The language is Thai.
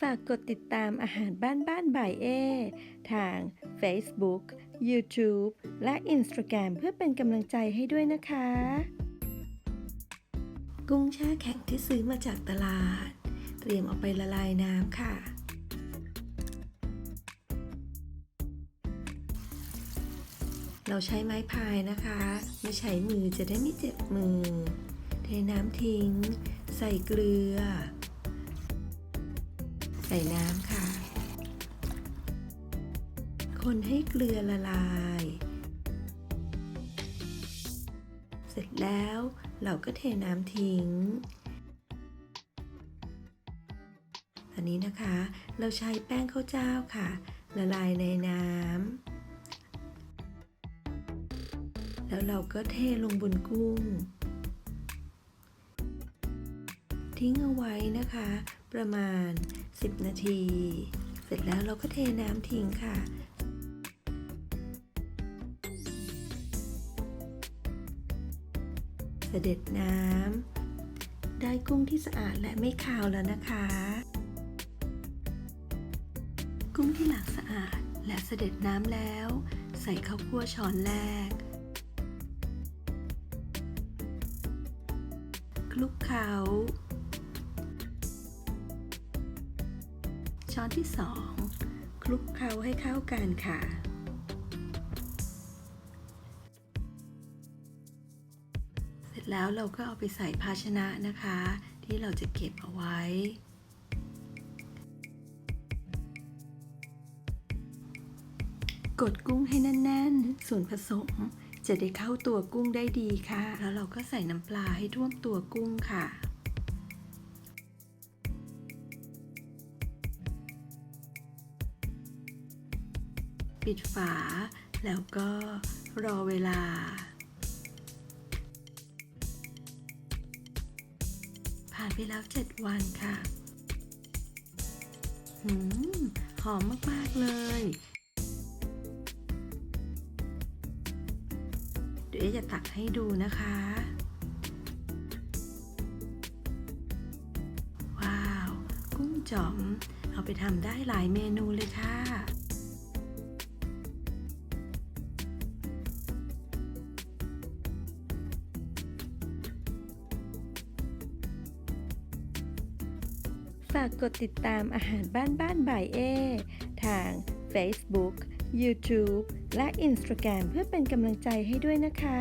ฝากกดติดตามอาหารบ้านบ้านบ่ายเอ ทาง Facebook YouTube และ Instagram เพื่อเป็นกำลังใจให้ด้วยนะคะ กุ้งแช่แข็งที่ซื้อมาจากตลาด เตรียมเอาไปละลายน้ำค่ะ เราใช้ไม้พายนะคะ ไม่ใช้มือจะได้ไม่เจ็บมือ เทน้ำทิ้ง ใส่เกลือ ใส่น้ำค่ะ คนให้เกลือละลาย เสร็จแล้วเราก็เทน้ำทิ้ง อันนี้นะคะ เราใช้แป้งข้าวเจ้าค่ะ ละลายในน้ำแล้วเราก็เทลงบนกุ้ง ทิ้งเอาไว้นะคะ ประมาณ 10 นาที เสร็จแล้วเราก็เทน้ำทิ้งค่ะเสด็จน้ำได้กุ้งที่สะอาดและไม่คาวแล้วนะคะ กุ้งที่ล้างสะอาดและเสด็จน้ำแล้ว ใส่ข้าวคั่วช้อนแรกคลุกเคล้า ช้อนที่สองคลุกเคล้าให้เข้ากันค่ะ เสร็จแล้วเราก็เอาไปใส่ภาชนะนะคะ ที่เราจะเก็บเอาไว้กดกุ้งให้แน่น ๆ ส่วนผสมจะได้เข้าตัวกุ้งได้ดีค่ะ แล้วเราก็ใส่น้ำปลาให้ท่วมตัวกุ้งค่ะ ปิดฝา แล้วก็รอเวลา ผ่านไปแล้ว 7 วันค่ะหืมหอมมาก ๆ เลยเดี๋ยวเอ๊จะตักให้ดูนะคะ ว้าว กุ้งจ๋อม เอาไปทำได้หลายเมนูเลยค่ะ ฝากกดติดตามอาหารบ้านบ้านบ่ายเอ ทาง Facebook YouTube และ Instagram เพื่อเป็นกำลังใจให้ด้วยนะคะ